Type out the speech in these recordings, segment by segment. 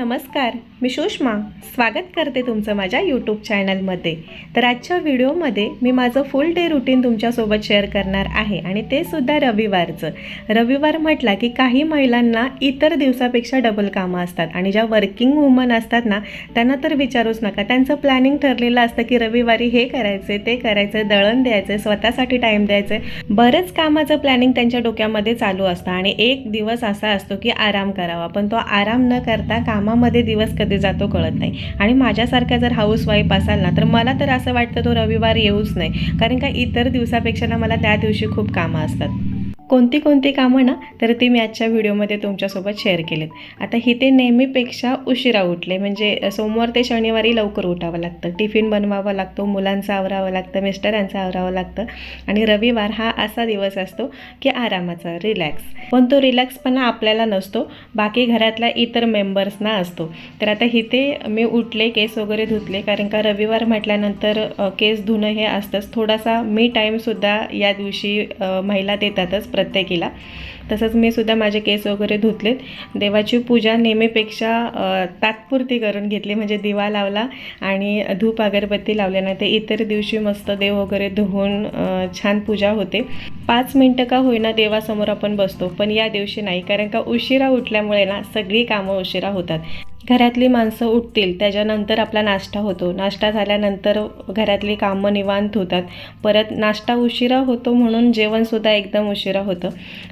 नमस्कार. मी सुषमा स्वागत करते तुमचं माझ्या यूट्यूब चॅनलमध्ये तर आजच्या व्हिडिओमध्ये मी माझं फुल डे रुटीन तुमच्यासोबत शेअर करणार आहे आणि ते सुद्धा रविवारचं. रविवार म्हटला की काही महिलांना इतर दिवसापेक्षा डबल कामं असतात आणि ज्या वर्किंग वुमन असतात ना त्यांना तर विचारूच नका. त्यांचं प्लॅनिंग ठरलेलं असतं की रविवारी हे करायचे ते करायचं दळण द्यायचं स्वतःसाठी टाईम द्यायचं बरंच कामाचं प्लॅनिंग त्यांच्या डोक्यामध्ये चालू असतं आणि एक दिवस असा असतो की आराम करावा. पण तो आराम न करता कामामध्ये दिवस कधी जातो कळत नाही. आणि माझ्यासारख्या जर हाऊसवाईफ असाल ना तर मला तर असं वाटतं तो रविवार येऊच नाही. कारण का इतर दिवसापेक्षा ना मला त्या दिवशी खूप कामं असतात. कोणती कोणती कामं ना तर ती मी आजच्या व्हिडिओमध्ये तुमच्यासोबत शेअर केलेत. आता ही ते नेहमीपेक्षा उशिरा उठले म्हणजे सोमवार ते शनिवारी लवकर उठावं लागतं. टिफिन बनवावं लागतो मुलांचं आवरावं लागतं मिस्टरांचं आवरावं लागतं. आणि रविवार हा असा दिवस असतो की आरामाचा रिलॅक्स पण तो रिलॅक्सपणा आपल्याला नसतो बाकी घरातल्या इतर मेंबर्सना असतो. तर आता इथे मी उठले केस वगैरे धुतले कारण का रविवार म्हटल्यानंतर केस धुणं हे असतंच. थोडासा मी टाईमसुद्धा या दिवशी महिला देतातच प्रत्येकीला तसंच मी सुद्धा माझे केस वगैरे धुतलेत. देवाची पूजा नेहमीपेक्षा तात्पुरती करून घेतली. म्हणजे दिवा लावला आणि धूप अगरबत्ती लावल्या. ते इतर दिवशी मस्त देव वगैरे धुवून छान पूजा होते. पाच मिनटं का होईना देवासमोर आपण बसतो. पण या दिवशी नाही. कारण का उशिरा उठल्यामुळे ना सगळी कामं उशिरा होतात. घरातली माणसं उठतील त्याच्यानंतर आपला नाश्ता होतो. नाश्ता झाल्यानंतर घरातली कामं निवांत होतात. परत नाश्ता उशिरा होतो म्हणून जेवणसुद्धा एकदम उशिरा होतं.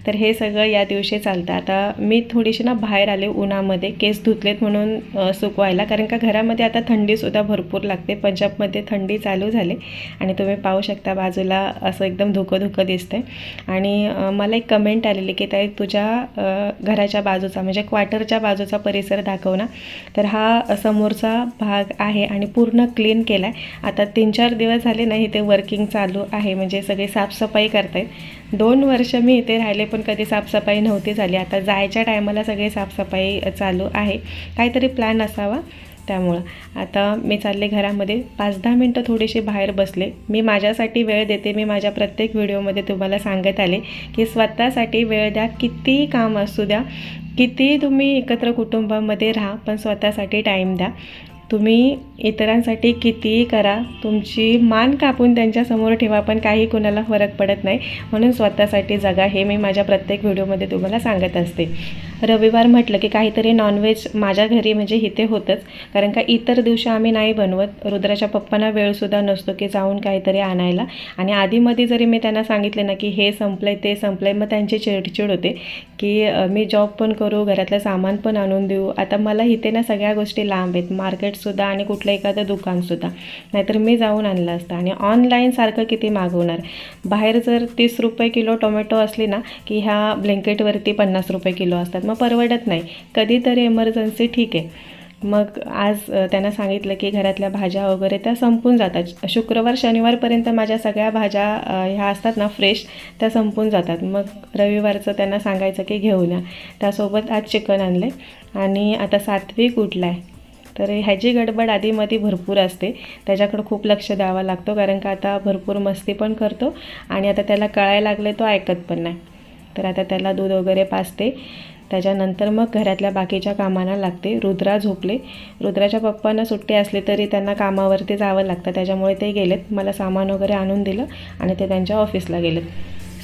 तर हे सगळं या दिवशी चालतं. आता मी थोडीशी ना बाहेर आले उन्हामध्ये केस धुतलेत म्हणून सुकवायला. कारण का घरामध्ये आता थंडीसुद्धा भरपूर लागते. पंजाबमध्ये थंडी चालू झाली. आणि तुम्ही पाहू शकता बाजूला असं एकदम धुकं धुकं दिसतंय. आणि मला एक कमेंट आलेली की ताई तुझ्या घराच्या बाजूचा म्हणजे क्वार्टरच्या बाजूचा परिसर दाखव ना. तर हा समोरचा भाग आहे आणि पूर्ण क्लीन केला आहे आता तीन चार दिवस झाले नाही ते वर्किंग चालू आहे म्हणजे सगळे साफसफाई करतायत. दोन वर्ष मी इथे राहिले पण कधी साफसफाई नव्हती झाली. आता जायच्या टायमाला सगळे साफसफाई चालू आहे. काहीतरी प्लॅन असावा. त्यामुळं. आता मी चालले घरामध्ये. पाच दहा मिनटं थोडीशी बाहेर बसले. मी माझ्यासाठी वेळ देते. मी माझ्या प्रत्येक व्हिडिओमध्ये तुम्हाला सांगत आले की स्वतःसाठी वेळ द्या. कितीही काम असू द्या कितीही तुम्ही एकत्र कुटुंबामध्ये राहा पण स्वतःसाठी टाईम द्या. तुम्ही इतरांसाठी कितीही करा. तुमची मान कापून त्यांच्यासमोर ठेवा पण काही कुणाला फरक पडत नाही. म्हणून स्वतःसाठी जगा. हे मी माझ्या प्रत्येक व्हिडिओमध्ये तुम्हाला सांगत असते. रविवार म्हटलं की काहीतरी नॉनव्हेज माझ्या घरी म्हणजे इथे होतंच. कारण का इतर दिवशी आम्ही नाही बनवत. रुद्राच्या पप्पांना वेळसुद्धा नसतो की जाऊन काहीतरी आणायला. आणि आधीमध्ये जरी मी त्यांना सांगितले ना की हे संपलंय ते संपलंय मग त्यांची चिडचिड होते की मी जॉब पण करू घरातलं सामान पण आणून देऊ. आता मला इथे ना सगळ्या गोष्टी लांब आहेत. मार्केटसुद्धा आणि कुठलं एखादं दुकानसुद्धा नाहीतर मी जाऊन आणलं असतं. आणि ऑनलाईन सारखं किती मागवणार? बाहेर जर तीस रुपये किलो टोमॅटो असली ना की ह्या ब्लँकेटवरती पन्नास रुपये किलो असतात. मग परवडत नाही. कधीतरी एमर्जन्सी ठीक आहे. मग आज त्यांना सांगितलं की घरातल्या भाज्या वगैरे त्या संपून जातात. शुक्रवार शनिवारपर्यंत माझ्या सगळ्या भाज्या ह्या असतात ना फ्रेश त्या संपून जातात. मग रविवारचं त्यांना सांगायचं की घेऊन या. त्यासोबत आज चिकन आणले आणि आता सात्विक उठला आहे तर ह्याची गडबड आधीमध्ये भरपूर असते. त्याच्याकडं खूप लक्ष द्यावं लागतो. कारण का आता भरपूर मस्ती पण करतो. आणि आता त्याला कळायला लागले तो ऐकत पण नाही. तर आता त्याला दूध वगैरे पाजते. त्याच्यानंतर मग घरातल्या बाकीच्या कामांना लागते. रुद्रा झोपले. रुद्राच्या पप्पांना सुट्टी असली तरी त्यांना कामावरती जावं लागतं. त्याच्यामुळे ते गेलेत. मला सामान वगैरे आणून दिलं आणि ते त्यांच्या ऑफिसला गेलेत.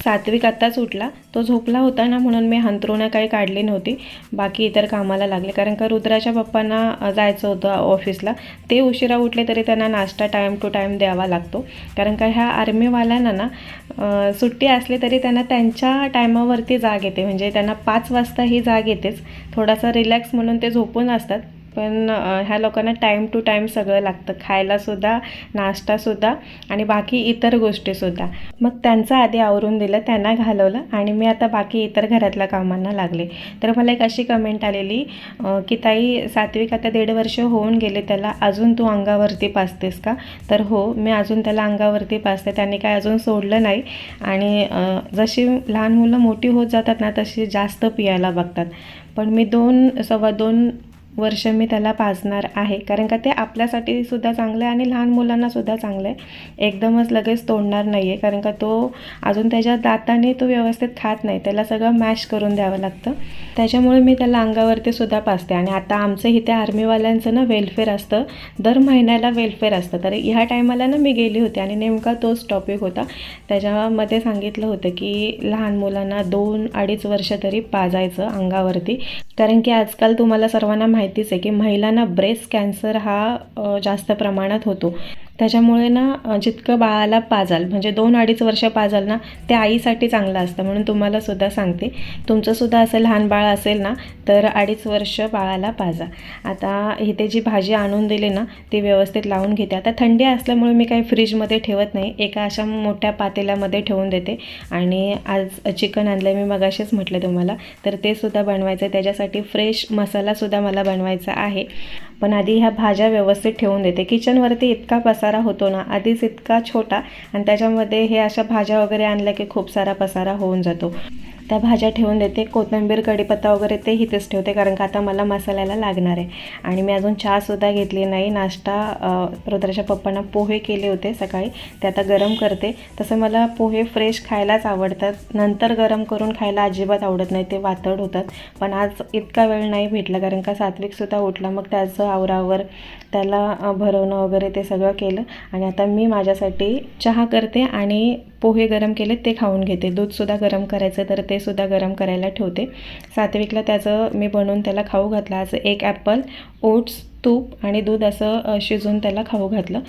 सात्विक आत्ताच उठला. तो झोपला होता ना म्हणून मी हंतरुणं काही काढली नव्हती. बाकी इतर कामाला लागले. कारण का रुद्राच्या पप्पांना जायचं होतं ऑफिसला. ते उशिरा उठले तरी त्यांना नाश्ता टाईम टू टाईम द्यावा लागतो. कारण का ह्या आर्मीवाल्यांना ना सुट्टी असली तरी त्यांना त्यांच्या टायमावरती जाग येते. म्हणजे त्यांना पाच वाजता ही जाग येतेच. थोडासा रिलॅक्स म्हणून ते झोपून असतात. पण ह्या लोकांना टाईम टू टाईम सगळं लागतं. खायलासुद्धा नाश्तासुद्धा आणि बाकी इतर गोष्टीसुद्धा मग त्यांचं आधी आवरून दिलं त्यांना घालवलं आणि मी आता बाकी इतर घरातल्या कामांना लागले. तर मला एक अशी कमेंट आलेली की ताई सात्विक आता दीड वर्ष होऊन गेले त्याला अजून तू अंगावरती पाचतेस का? तर हो मी अजून त्याला अंगावरती पाचते त्यांनी काय अजून सोडलं नाही आणि जशी लहान मुलं मोठी होत जातात ना तशी जास्त पियायला बघतात. पण मी दोन सव्वा दोन वर्ष मी त्याला पाजणार आहे. कारण का ते आपल्यासाठी सुद्धा चांगलं आहे आणि लहान मुलांनासुद्धा चांगलं आहे. एकदमच लगेच तोडणार नाही आहे कारण का तो अजून त्याच्या दाताने तो व्यवस्थित खात नाही. त्याला सगळं मॅश करून द्यावं लागतं. त्याच्यामुळे मी त्याला अंगावरती सुद्धा पाजते. आणि आता आमचं इथे आर्मीवाल्यांचं ना वेलफेअर असतं. दर महिन्याला वेलफेअर असतं. तर ह्या टायमाला ना मी गेली होती आणि नेमका तोच टॉपिक होता. त्याच्यामध्ये सांगितलं होतं की लहान मुलांना दोन अडीच वर्ष तरी पाजायचं अंगावरती. कारण की आजकाल तुम्हाला सर्वांना माहितीच आहे की महिलांना ब्रेस्ट कॅन्सर हा जास्त प्रमाणात होतो. त्याच्यामुळे ना जितकं बाळाला पाजाल म्हणजे दोन अडीच वर्ष पाजाल ना ते आईसाठी चांगलं असतं. म्हणून तुम्हाला सुद्धा सांगते. तुमचंसुद्धा असं लहान बाळ असेल ना तर अडीच वर्ष बाळाला पाजा. आता इथे जी भाजी आणून दिली ना ती व्यवस्थित लावून घेते. आता थंडी असल्यामुळे मी काही फ्रीजमध्ये ठेवत नाही. एका अशा मोठ्या पातेल्यामध्ये ठेवून देते. आणि आज चिकन आणलं मी मगाशीच म्हटलं तुम्हाला. तर ते सुद्धा बनवायचं आहे. त्याच्यासाठी फ्रेश मसालासुद्धा मला बनवायचा आहे. पण आधी ह्या भाज्या व्यवस्थित ठेवून देते. किचनवरती इतका पसारा होतो ना आधीच इतका छोटा आणि त्याच्यामध्ये हे अशा भाज्या वगैरे आणल्या की खूप सारा पसारा होऊन जातो. त्या भाज्या ठेवून देते. कोथिंबीर कढीपत्ता वगैरे ते इथेच ठेवते कारण का आता मला मसाल्याला लागणार आहे. आणि मी अजून चहासुद्धा घेतली नाही. नाश्ता रुद्राच्या पप्पांना पोहे केले होते सकाळी. ते आता गरम करते. तसं मला पोहे फ्रेश खायलाच आवडतात. नंतर गरम करून खायला अजिबात आवडत नाही. ते वातड होतात. पण आज इतका वेळ नाही भेटला कारण का सात्विकसुद्धा उठला. मग त्याचं आवरावर त्याला भरवणं वगैरे ते सगळं केलं. आणि आता मी माझ्यासाठी चहा करते आणि पोहे गरम केले ते खाऊन घेते. दूधसुद्धा गरम करायचं तर ते सुद्धा गरम करायला ठेवते. सात्विकला त्याचं मी बनवून त्याला खाऊ घातलं. असं एक ॲपल ओट्स तूप आणि दूध असं शिजवून त्याला खाऊ घातलं.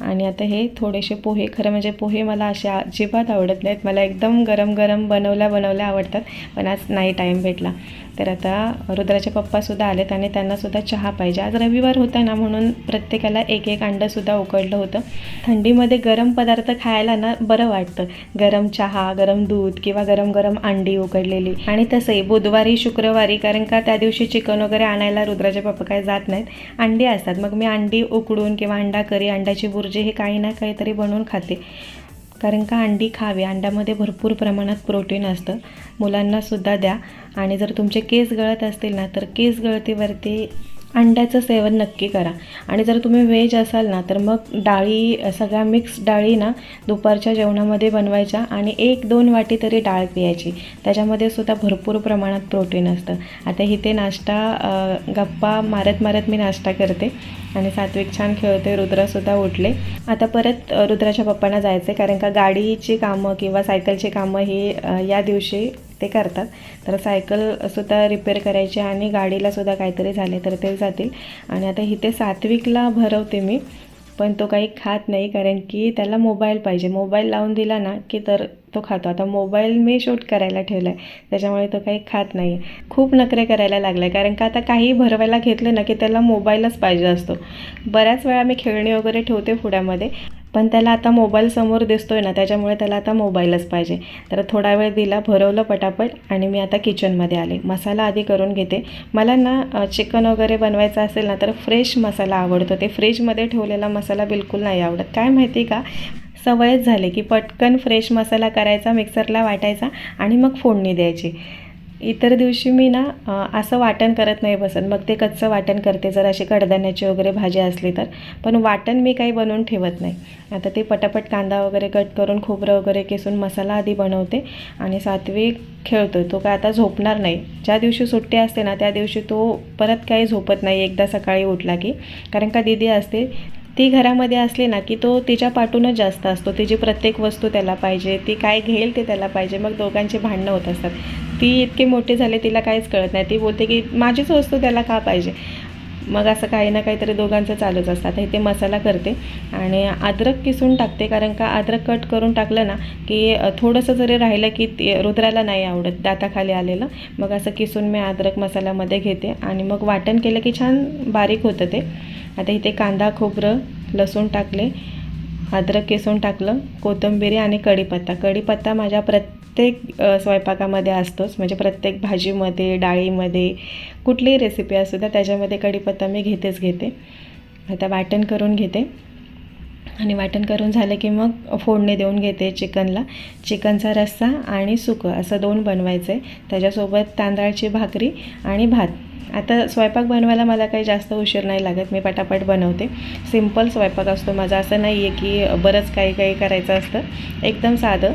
आणि आता हे थोडेसे पोहे खरं म्हणजे पोहे मला असे अजिबात आवडत नाहीत. मला एकदम गरम गरम बनवल्या बनवल्या आवडतात पण आज नाही टाईम भेटला. तर आता रुद्राचे पप्पासुद्धा आलेत आणि त्यांनासुद्धा चहा पाहिजे. आज रविवार होता ना म्हणून प्रत्येकाला एक एक अंडंसुद्धा उकडलं होतं. थंडीमध्ये गरम पदार्थ खायला ना बरं वाटतं. गरम चहा गरम दूध किंवा गरम गरम अंडी उकडलेली. आणि तसंही बुधवारी शुक्रवारी कारण का त्या दिवशी चिकन वगैरे आणायला रुद्राचे पप्पा काय जात नाहीत. अंडी असतात. मग मी अंडी उकडून किंवा अंडा करी अंड्याची बुर्जी हे काही ना काहीतरी बनवून खाते. कारण का अंडी खावी? अंड्यामध्ये भरपूर प्रमाणात प्रोटीन असतं. मुलांनासुद्धा द्या. आणि जर तुमचे केस गळत असतील ना तर केस गळतीवरती अंड्याचं सेवन नक्की करा. आणि जर तुम्ही व्हेज असाल ना तर मग डाळी सगळ्या मिक्स डाळी ना दुपारच्या जेवणामध्ये बनवायच्या आणि एक दोन वाटी तरी डाळ पियायची. त्याच्यामध्ये सुद्धा भरपूर प्रमाणात प्रोटीन असतं. आता इथे नाश्ता गप्पा मारत मारत मी नाश्ता करते आणि सात्विक छान खेळते रुद्रासुद्धा उठले. आता परत रुद्राच्या पप्पांना जायचं आहे कारण का गाडीची कामं किंवा सायकलची कामं ही या दिवशी ते करतात. तर सायकलसुद्धा रिपेअर करायची आणि गाडीलासुद्धा काहीतरी झाले तर ते जातील. आणि आता इथे सात्विकला भरवते मी पण तो काही खात नाही कारण की त्याला मोबाईल पाहिजे. मोबाईल लावून दिला ना की तर तो खातो. आता मोबाईल मी शूट करायला ठेवला आहे त्याच्यामुळे तो काही खात नाही. खूप नखरे करायला लागला आहे कारण का आता काही भरवायला घेतलं ना की त्याला मोबाईलच पाहिजे असतो. बऱ्याच वेळा मी खेळणी वगैरे ठेवते फुड्यामध्ये पण त्याला आता मोबाईल समोर दिसतोय ना त्याच्यामुळे त्याला आता मोबाईलच पाहिजे. तर थोडा वेळ दिला भरवलं पटापट आणि मी आता किचनमध्ये आले. मसाला आधी करून घेते. मला ना चिकन वगैरे बनवायचं असेल ना तर फ्रेश मसाला आवडतो. ते फ्रीजमध्ये ठेवलेला मसाला बिलकुल नाही आवडत. काय माहिती का? सवयच झाली की पटकन फ्रेश मसाला करायचा मिक्सरला वाटायचा आणि मग फोडणी द्यायची. इतर दिवशी मी ना असं वाटण करत नाही बसत. मग ते कच्चं वाटण करते जर अशी कडधान्याची वगैरे भाजी असली तर. पण वाटण मी काही बनवून ठेवत नाही. आता ते पटापट कांदा वगैरे कट करून खोबरं वगैरे किसून मसाला आधी बनवते आणि सात्विक खेळतो. तो काय आता झोपणार नाही. ज्या दिवशी सुट्टी असते ना त्या दिवशी तो परत काही झोपत नाही. एकदा सकाळी उठला की. कारण का दिदी असते ती घरामध्ये असली ना की तो तिच्या पाठूनच जास्त असतो. तिची प्रत्येक वस्तू त्याला पाहिजे ती काय घेईल ते त्याला पाहिजे. मग दोघांची भांडणं होत असतात. ती इतकी मोठी झाले तिला काहीच कळत नाही. ती बोलते की माझीच वस्तू त्याला का पाहिजे. मग असं काही ना काहीतरी दोघांचं चालूच असतं. आता इथे मसाला करते आणि अद्रक किसून टाकते कारण का अद्रक कट करून टाकलं ना की थोडंसं जरी राहिलं की ते रुद्राला नाही आवडत दाताखाली आलेलं मग असं किसून मी अद्रक मसाल्यामध्ये घेते आणि मग वाटण केलं की छान बारीक होतं ते. आता इथे कांदा खोबरं लसूण टाकले. अद्रक किसून टाकलं कोथिंबिरी आणि कढीपत्ता. कढीपत्ता माझ्या प्रत्येक स्वयंपाकामध्ये असतोच. म्हणजे प्रत्येक भाजीमध्ये डाळीमध्ये कुठलीही रेसिपी असू द्या त्याच्यामध्ये कढीपत्ता मी घेतेच घेते. आता वाटण करून घेते. आणि वाटण करून झालं की मग फोडणी देऊन घेते चिकनला. चिकनचा रस्सा आणि सुकं असं दोन बनवायचं आहे त्याच्यासोबत तांदळाची भाकरी आणि भात. आता स्वयंपाक बनवायला मला काही जास्त उशीर नाही लागत. मी पटापट बनवते. सिंपल स्वयंपाक असतो माझा. असं नाही आहे की बरंच काही काही करायचं असतं. एकदम साधं.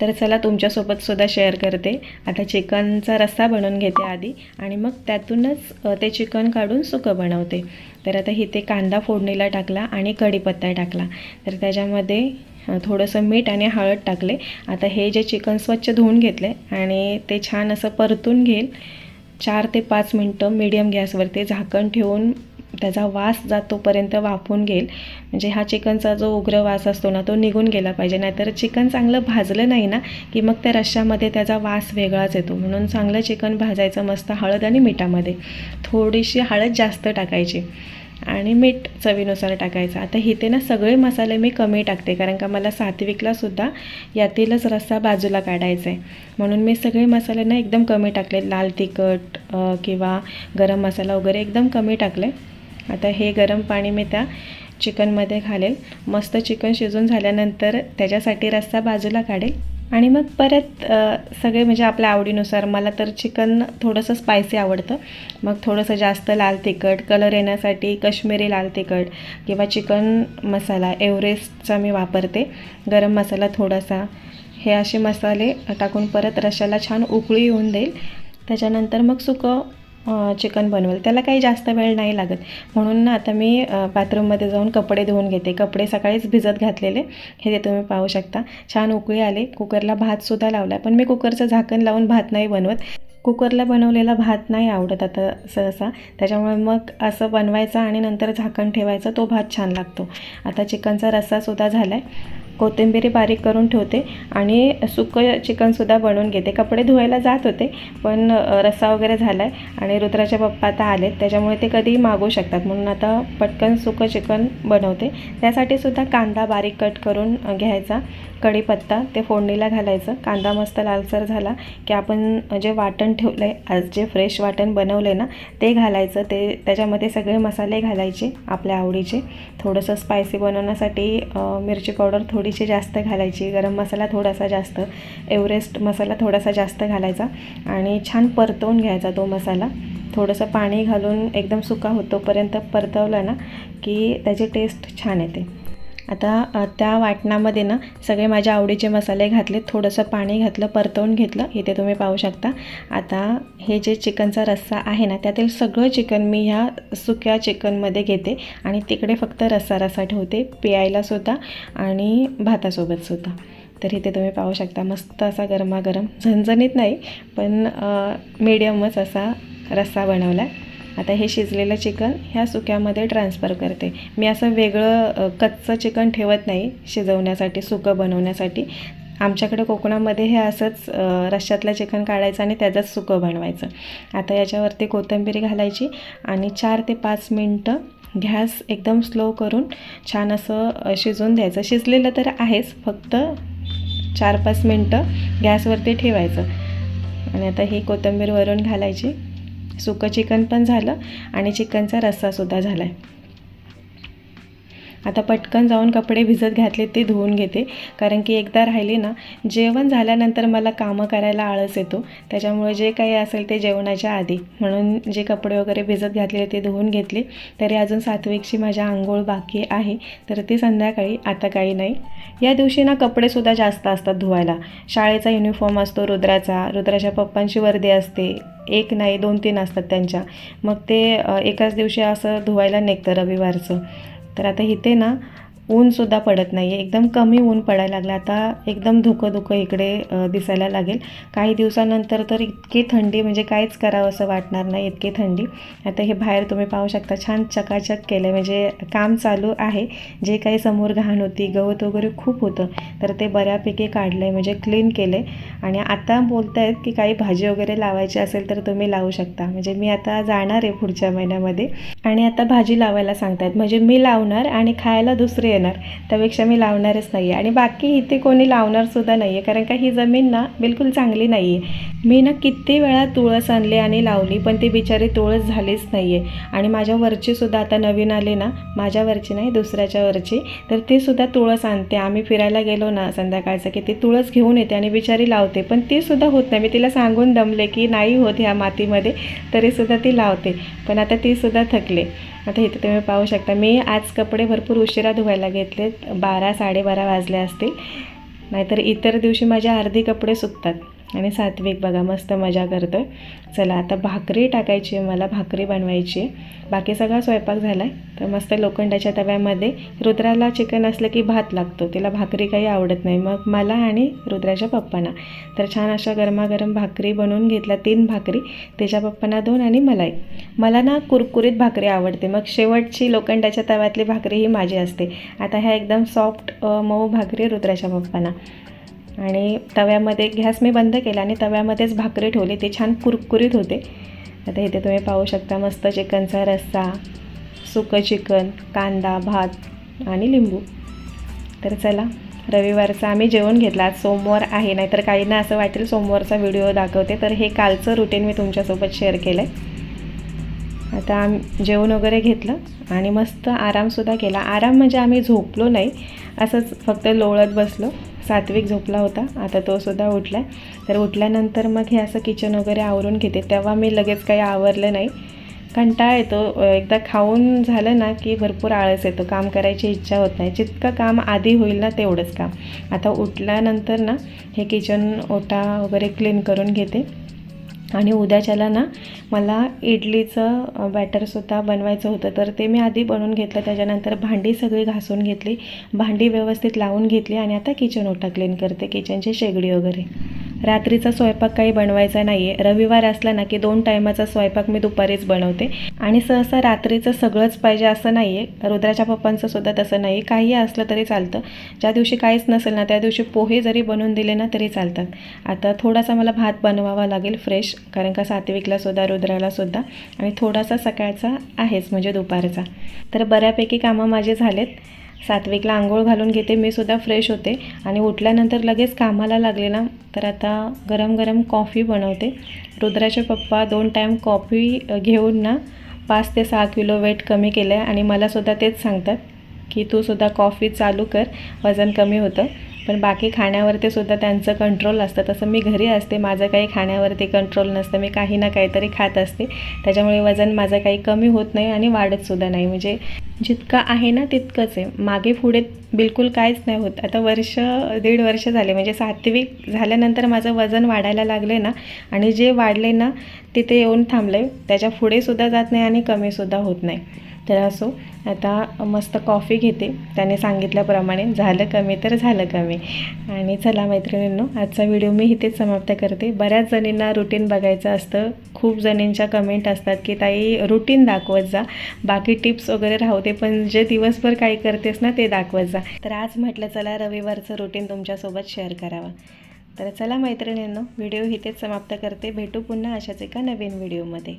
तर चला तुमच्यासोबत सुद्धा शेअर करते. आता चिकनचा रस्सा बनवून घेते आधी आणि मग त्यातूनच ते चिकन काढून सुकं बनवते. तर आता इथे कांदा फोडणीला टाकला आणि कढीपत्ता टाकला. तर त्याच्यामध्ये थोडंसं मीठ आणि हळद टाकले. आता हे जे चिकन स्वच्छ धुवून घेतले आणि ते छान असं परतून घेईल. चार ते पाच मिनटं मीडियम गॅसवरती झाकण ठेवून त्याचा वास जातोपर्यंत वाफून घेईल. म्हणजे हा चिकनचा जो उग्र वास असतो ना तो निघून गेला पाहिजे. नाहीतर चिकन चांगलं भाजलं नाही ना की मग त्या रश्श्यामध्ये त्याचा वास वेगळाच येतो. म्हणून चांगलं चिकन भाजायचं मस्त हळद आणि मिठामध्ये. थोडीशी हळद जास्त टाकायची. आणि मीठ चवीनुसार टाकायचं. आता इथे ना सगळे मसाले मी कमी टाकते कारण का मला सात्विकला सुद्धा यातीलच रस्सा बाजूला काढायचा आहे म्हणून मी सगळे मसाले ना एकदम कमी टाकले. लाल तिखट किंवा गरम मसाला वगैरे एकदम कमी टाकले. आता हे गरम पाणी मी त्या चिकनमध्ये घालेल. मस्त चिकन शिजून झाल्यानंतर त्याच्यासाठी रस्सा बाजूला काढेल. आणि मग परत सगळे म्हणजे आपल्या आवडीनुसार मला तर चिकन थोडंसं स्पायसी आवडतं. मग थोडंसं जास्त लाल तिखट कलर येण्यासाठी कश्मीरी लाल तिखट किंवा चिकन मसाला एव्हरेस्टचा मी वापरते. गरम मसाला थोडासा. हे असे मसाले टाकून परत रश्याला छान उकळी येऊन देईल. त्याच्यानंतर मग सुकं चिकन बनवेल. त्याला काही जास्त वेळ नाही लागत. म्हणून ना आता मी बाथरूममध्ये जाऊन कपडे धुवून घेते. कपडे सकाळीच भिजत घातलेले. हे ते तुम्ही पाहू शकता. छान उकळी आले. कुकरला भातसुद्धा लावला. पण मी कुकरचं झाकण लावून भात नाही बनवत. कुकरला बनवलेला भात नाही आवडत आता सहसा. त्याच्यामुळे मग असं बनवायचं आणि नंतर झाकण ठेवायचं. तो भात छान लागतो. आता चिकनचा रस्सासुद्धा झाला आहे कोथिंबिरी बारीक करून ठेवते आणि सुकं चिकनसुद्धा बनवून घेते. कपडे धुवायला जात होते पण रस्सा वगैरे झाला आहे आणि रुद्राचे पप्पा आता आलेत. त्याच्यामुळे ते कधीही मागू शकतात. म्हणून आता पटकन सुकं चिकन बनवते. त्यासाठी सुद्धा कांदा बारीक कट करून घ्यायचा. कढीपत्ता ते फोडणीला घालायचं. कांदा मस्त लालसर झाला की आपण जे वाटण ठेवलं आहे आज जे फ्रेश वाटण बनवलं आहे ना ते घालायचं. ते त्याच्यामध्ये सगळे मसाले घालायचे आपल्या आवडीचे. थोडंसं स्पायसी बनवण्यासाठी मिरची पावडर थोडी थोडीशी जास्त घालायची गरम मसाला थोडासा जास्त एव्हरेस्ट मसाला थोडासा जास्त घालायचा आणि छान परतवून घ्यायचा तो मसाला. थोडंसं पाणी घालून एकदम सुका होतोपर्यंत परतवलं ना की त्याची टेस्ट छान येते. आता त्या वाटणामध्ये ना सगळे माझ्या आवडीचे मसाले घातले थोडंसं पाणी घातलं परतवून घेतलं. इथे तुम्ही पाहू शकता. आता हे जे चिकनचा रस्सा आहे ना त्यातील सगळं चिकन मी ह्या सुक्या चिकनमध्ये घेते आणि तिकडे फक्त रस्सा रस्सा ठेवते प्यायलासुद्धा आणि भातासोबतसुद्धा तर इथे तुम्ही पाहू शकता मस्त असा गरमागरम झणझणीत नाही पण मीडियमच असा रस्सा बनवला आहे आता हे शिजलेलं चिकन ह्या सुक्यामध्ये ट्रान्सफर करते. मी असं वेगळं कच्चं चिकन ठेवत नाही शिजवण्यासाठी सुकं बनवण्यासाठी. आमच्याकडे कोकणामध्ये हे असंच रश्श्यातलं चिकन काढायचं आणि त्याचंच सुकं बनवायचं. आता याच्यावरती कोथिंबीर घालायची आणि चार ते पाच मिनटं गॅस एकदम स्लो करून छान असं शिजून शिजवून द्यायचं. शिजलेलं तर आहेच फक्त चार पाच मिनटं गॅसवरती ठेवायचं. आणि आता ही कोथिंबीर वरून घालायची. सुकं चिकन पण झालं आणि चिकनचा रस्सासुद्धा झाला आहे आता पटकन जाऊन कपडे भिजत घातले ते धुवून घेते. कारण की एकदा राहिली ना जेवण झाल्यानंतर मला कामं करायला आळस येतो. त्याच्यामुळे जे काही असेल ते जेवणाच्या आधी. म्हणून जे कपडे वगैरे भिजत घातलेले ते धुवून घेतले. तरी अजून सात्विकची माझ्या आंघोळ बाकी आहे. तर ती संध्याकाळी आता काही नाही. या दिवशी ना कपडेसुद्धा जास्त असतात धुवायला. शाळेचा युनिफॉर्म असतो रुद्राचा. रुद्राच्या पप्पांची वर्दी असते. एक नाही दोन तीन असतात त्यांच्या. मग ते एकाच दिवशी असं धुवायला निघतं रविवारचं. तर आता इथे ना ऊनसुद्धा पडत नाही आहे एकदम कमी ऊन पडायला लागलं. आता एकदम धुकं धुकं इकडे दिसायला लागेल. काही दिवसानंतर तर इतकी थंडी म्हणजे काहीच करावं असं वाटणार नाही इतकी थंडी. आता हे बाहेर तुम्ही पाहू शकता छान चकाचक केलं आहे म्हणजे काम चालू आहे. जे काही समोर घाण होती गवत वगैरे खूप होतं. तर ते बऱ्यापैकी काढलं आहे म्हणजे क्लीन केलं आहे आणि आता बोलत आहेत की काही भाजी वगैरे लावायची असेल तर तुम्ही लावू शकता. म्हणजे मी आता जाणार आहे पुढच्या महिन्यामध्ये. आणि आता भाजी लावायला सांगतायत. म्हणजे मी लावणार आणि खायला दुसरे येणार त्यापेक्षा मी लावणारच नाही आहे आणि बाकी इथे कोणी लावणारसुद्धा नाही आहे कारण का ही जमीन ना बिलकुल चांगली नाही आहे मी ना किती वेळा तुळस आणली आणि लावली पण ती बिचारी तुळस झालीच नाही आहे आणि माझ्या वरचीसुद्धा आता नवीन आले ना माझ्या वरची नाही दुसऱ्याच्या वरची तर ती सुद्धा तुळस आणते. आम्ही फिरायला गेलो ना संध्याकाळचं की ती तुळस घेऊन येते आणि बिचारी लावते. पण ती सुद्धा होत नाही. मी तिला सांगून दमले की नाही होत ह्या मातीमध्ये तरीसुद्धा ती लावते. पण आता ती सुद्धा थकले. आता इथे तुम्ही पाहू शकता मी आज कपडे भरपूर उशिरा धुवायला घेतले बारा साडेबारा वाजले असतील. नाहीतर इतर दिवशी माझे अर्धे कपडे सुकतात. आणि सात्विक बघा मस्त मजा करतो आहे चला आता भाकरी टाकायची आहे मला भाकरी बनवायची आहे. बाकी सगळा स्वयंपाक झाला आहे तर मस्त लोखंडाच्या तव्यामध्ये रुद्राला चिकन असलं की भात लागतो. तिला भाकरी काही आवडत नाही. मग मला आणि रुद्राच्या पप्पांना. तर छान अशा गरमागरम भाकरी बनवून घेतल्या तीन भाकरी. त्याच्या पप्पांना दोन आणि मला एक मला ना कुरकुरीत भाकरी आवडते. मग शेवटची लोखंडाच्या तव्यातली भाकरी ही माझी असते. आता ह्या एकदम सॉफ्ट मऊ भाकरी रुद्राच्या पप्पांना. आणि तव्यामध्ये गॅस मी बंद केला आणि तव्यामध्येच भाकरी ठेवली. ते छान कुरकुरीत होते. आता इथे तुम्ही पाहू शकता मस्त चिकनचा रस्सा सुकं चिकन कांदा भात आणि लिंबू. तर चला रविवारचं आम्ही जेवण घेतलं. आज सोमवार आहे नाहीतर काहींना असं वाटेल सोमवारचा व्हिडिओ दाखवते. तर हे कालचं रुटीन मी तुमच्यासोबत शेअर केलं आहे आता आम जेवण वगैरे घेतलं आणि मस्त आरामसुद्धा केला. आराम म्हणजे आम्ही झोपलो नाही. असंच फक्त लोळत बसलो. सात्विक झोपला होता. आता तो सुद्धा उठला तर उठल्यानंतर मग हे असं किचन वगैरे आवरून घेते. तेव्हा मी लगेच काही आवरलं नाही. कंटाळा येतो. एकदा खाऊन झालं ना की भरपूर आळस येतो. काम करायची इच्छा होत नाही. जितकं काम आधी होईल ना तेवढंच काम. आता उठल्यानंतर ना हे किचन ओटा वगैरे क्लीन करून घेते. आणि उद्याच्याला ना मला इडलीचं बॅटरसुद्धा बनवायचं होतं. तर ते मी आधी बनवून घेतलं. त्याच्यानंतर भांडी सगळी घासून घेतली. भांडी व्यवस्थित लावून घेतली आणि आता किचन ओटा क्लीन करते. किचनची शेगडी वगैरे. रात्रीचा स्वयंपाक काही बनवायचा नाही आहे रविवार असला ना की दोन टायमाचा स्वयंपाक मी दुपारीच बनवते. आणि सहसा रात्रीचं सगळंच पाहिजे असं नाही आहे रुद्राच्या पप्पांचं सुद्धा तसं नाही काही असलं तरी चालतं. ज्या दिवशी काहीच नसेल ना त्या दिवशी पोहे जरी बनवून दिले ना तरी चालतात. आता थोडासा मला भात बनवावा लागेल फ्रेश कारण का सात्विकला सुद्धा रुद्राला सुद्धा. आणि थोडासा सकाळचा आहेच म्हणजे दुपारचा. तर बऱ्यापैकी कामं माझे झालेत. सात्विकला आंघोळ घालून घेते मी सुद्धा फ्रेश होते. आणि उठल्यानंतर लगेच कामाला लागले ना तर आता गरम गरम कॉफी बनवते. रुद्राचे पप्पा दोन टाईम कॉफी घेऊन ना पाच ते सहा किलो वेट कमी केलं आहे आणि मलासुद्धा तेच सांगतात की तू सुद्धा कॉफी चालू कर वजन कमी होतं. पण बाकी खाण्यावरती सुद्धा त्यांचं कंट्रोल असतं. तसं मी घरी असते माझं काही खाण्यावरती कंट्रोल नसतं. मी काही ना काहीतरी खात असते. त्याच्यामुळे वजन माझं काही कमी होत नाही आणि वाढतसुद्धा नाही. म्हणजे जितकं आहे ना तितकंच आहे. मागे पुढे बिलकुल काहीच नाही होत. आता वर्ष दीड वर्ष झाले. म्हणजे सात्विक झाल्यानंतर माझं वजन वाढायला लागले ना आणि जे वाढले ना तिथे येऊन थांबले त्याच्या पुढे सुद्धा जात नाही आणि कमीसुद्धा होत नाही. तर असो. आता मस्त कॉफी घेते. त्याने सांगितल्याप्रमाणे झालं कमी तर झालं कमी. आणि चला मैत्रिणींनो आजचा व्हिडिओ मी इथेच समाप्त करते. बऱ्याच जणींना रुटीन बघायचं असतं. खूप जणींच्या कमेंट असतात की ताई रुटीन दाखवत जा. बाकी टिप्स वगैरे राहू दे पण जे दिवसभर काही करतेस ना ते दाखवत जा. तर आज म्हटलं चला रविवारचं रुटीन तुमच्यासोबत शेअर करावं. तर चला मैत्रिणींनो व्हिडिओ इथेच समाप्त करते. भेटू पुन्हा अशाच एका नवीन व्हिडिओमध्ये